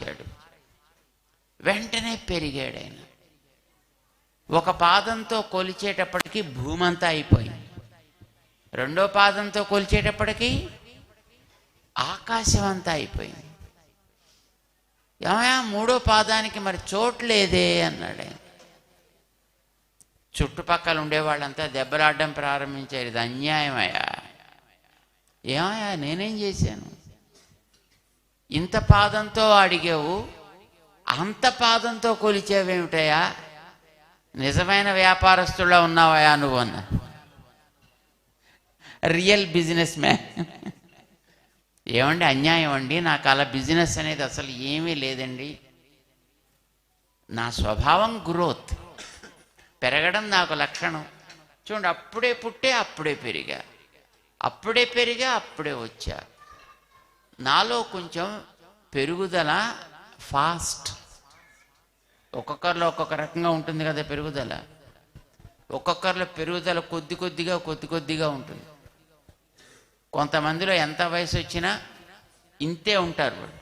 ఇచ్చాడు వెంటనే పెరిగాడు ఆయన ఒక పాదంతో కొలిచేటప్పటికి భూమంతా అయిపోయింది. రెండో పాదంతో కొలిచేటప్పటికి ఆకాశం అంతా అయిపోయింది. ఏమయా మూడో పాదానికి మరి చోటు లేదే అన్నాడు ఆయన. చుట్టుపక్కల ఉండేవాళ్ళంతా దెబ్బలాడడం ప్రారంభించారు. ఇది అన్యాయమయ్యా. ఏమయ్యా నేనేం చేశాను? ఇంత పాదంతో అడిగావు అంత పాదంతో కొలిచావేమిటయ్యా? నిజమైన వ్యాపారస్తుల్లో ఉన్నావయా నువ్వు అన్న. రియల్ బిజినెస్ మ్యాన్ ఏమండి అన్యాయం అండి? నాకు అలా బిజినెస్ అనేది అసలు ఏమీ లేదండి. నా స్వభావం గ్రోత్ పెరగడం నాకు లక్షణం. చూడండి అప్పుడే పుట్టే అప్పుడే పెరిగా. అప్పుడే పెరిగా అప్పుడే వచ్చా. నాలో కొంచెం పెరుగుదల ఫాస్ట్. ఒక్కొక్కరిలో ఒక్కొక్క రకంగా ఉంటుంది కదా పెరుగుదల. ఒక్కొక్కరిలో పెరుగుదల కొద్ది కొద్దిగా కొద్ది కొద్దిగా ఉంటుంది. కొంతమందిలో ఎంత వయసు వచ్చినా ఇంతే ఉంటారు వాళ్ళు.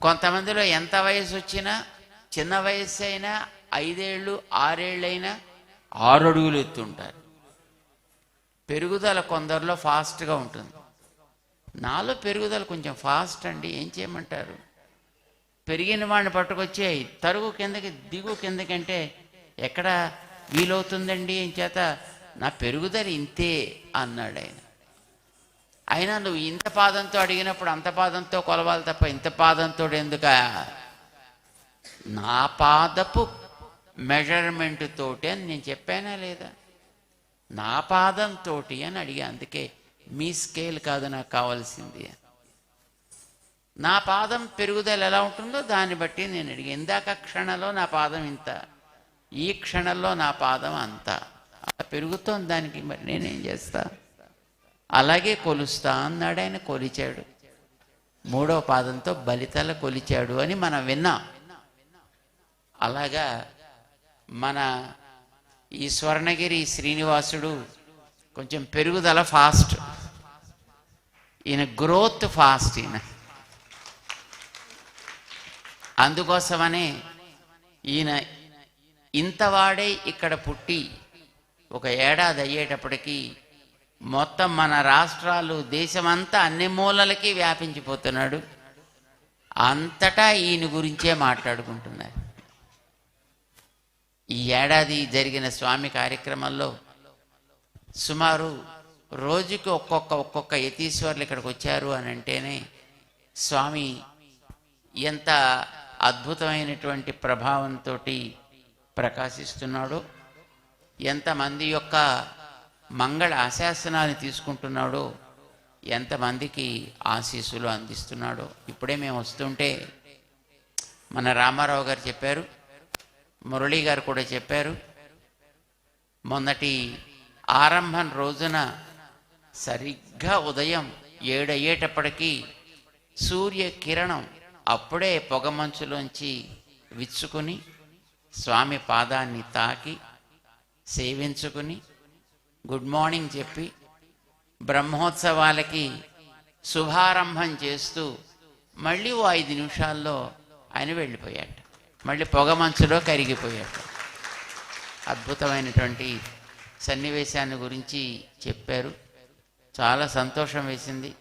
కొంతమందిలో ఎంత వయసు వచ్చినా చిన్న వయసు అయినా ఐదేళ్ళు ఆరేళ్ళైనా ఆరు అడుగులు ఎత్తుంటారు. పెరుగుదల కొందరిలో ఫాస్ట్గా ఉంటుంది. నాలో పెరుగుదల కొంచెం ఫాస్ట్ అండి ఏం చేయమంటారు? పెరిగిన వాడిని పట్టుకొచ్చి తరుగు కిందకి దిగు కిందకంటే ఎక్కడ వీలవుతుందండి? ఏం చేత? నా పెరుగుదల ఇంతే అన్నాడు ఆయన. అయినా నువ్వు ఇంత పాదంతో అడిగినప్పుడు అంత పాదంతో కొలవాలి తప్ప ఇంత పాదంతో ఎందుక? నా పాదపు మెజర్మెంట్ తోటి అని నేను చెప్పానా లేదా? నా పాదంతో అని అడిగా. అందుకే మీ స్కేల్ కాదు నాకు కావాల్సింది. నా పాదం పెరుగుదల ఎలా ఉంటుందో దాన్ని బట్టి నేను అడిగా ఇందాక క్షణంలో నా పాదం ఇంత ఈ క్షణంలో నా పాదం అంత. అలా పెరుగుతోంది దానికి మరి నేనేం చేస్తా? అలాగే కొలుస్తా అన్నాడు ఆయన కొలిచాడు. మూడో పాదంతో బలితల కొలిచాడు అని మనం విన్నాం. అలాగా మన ఈ స్వర్ణగిరి శ్రీనివాసుడు కొంచెం పెరుగుదల ఫాస్ట్. ఈయన గ్రోత్ ఫాస్ట్ ఈయన. అందుకోసమనే ఈయన ఇంతవాడే ఇక్కడ పుట్టి ఒక ఏడాది అయ్యేటప్పటికీ మొత్తం మన రాష్ట్రాలు దేశమంతా అన్ని మూలలకి వ్యాపించిపోతున్నాడు. అంతటా ఈయన గురించే మాట్లాడుకుంటున్నారు. ఈ ఏడాది జరిగిన స్వామి కార్యక్రమంలో సుమారు రోజుకి ఒక్కొక్క ఒక్కొక్క యతీశ్వర్లు ఇక్కడికి వచ్చారు అని అంటేనే స్వామి ఎంత అద్భుతమైనటువంటి ప్రభావంతో ప్రకాశిస్తున్నాడో ఎంతమంది యొక్క మంగళ ఆశాసనాన్ని తీసుకుంటున్నాడో ఎంతమందికి ఆశీస్సులు అందిస్తున్నాడో. ఇప్పుడే మేము వస్తుంటే మన రామారావు గారు చెప్పారు మురళీ గారు కూడా చెప్పారు మొన్నటి ఆరంభం రోజున సరిగ్గా ఉదయం ఏడయ్యేటప్పటికీ సూర్య కిరణం అప్పుడే పొగమంచులోంచి విచ్చుకుని స్వామి పాదాన్ని తాకి సేవించుకుని గుడ్ మార్నింగ్ చెప్పి బ్రహ్మోత్సవాలకి శుభారంభం చేస్తూ మళ్ళీ ఓ ఐదు నిమిషాల్లో ఆయన వెళ్ళిపోయాడు మళ్ళీ పొగమంచులో కరిగిపోయాడు అద్భుతమైనటువంటి సన్నివేశాన్ని గురించి చెప్పారు. చాలా సంతోషం వేసింది.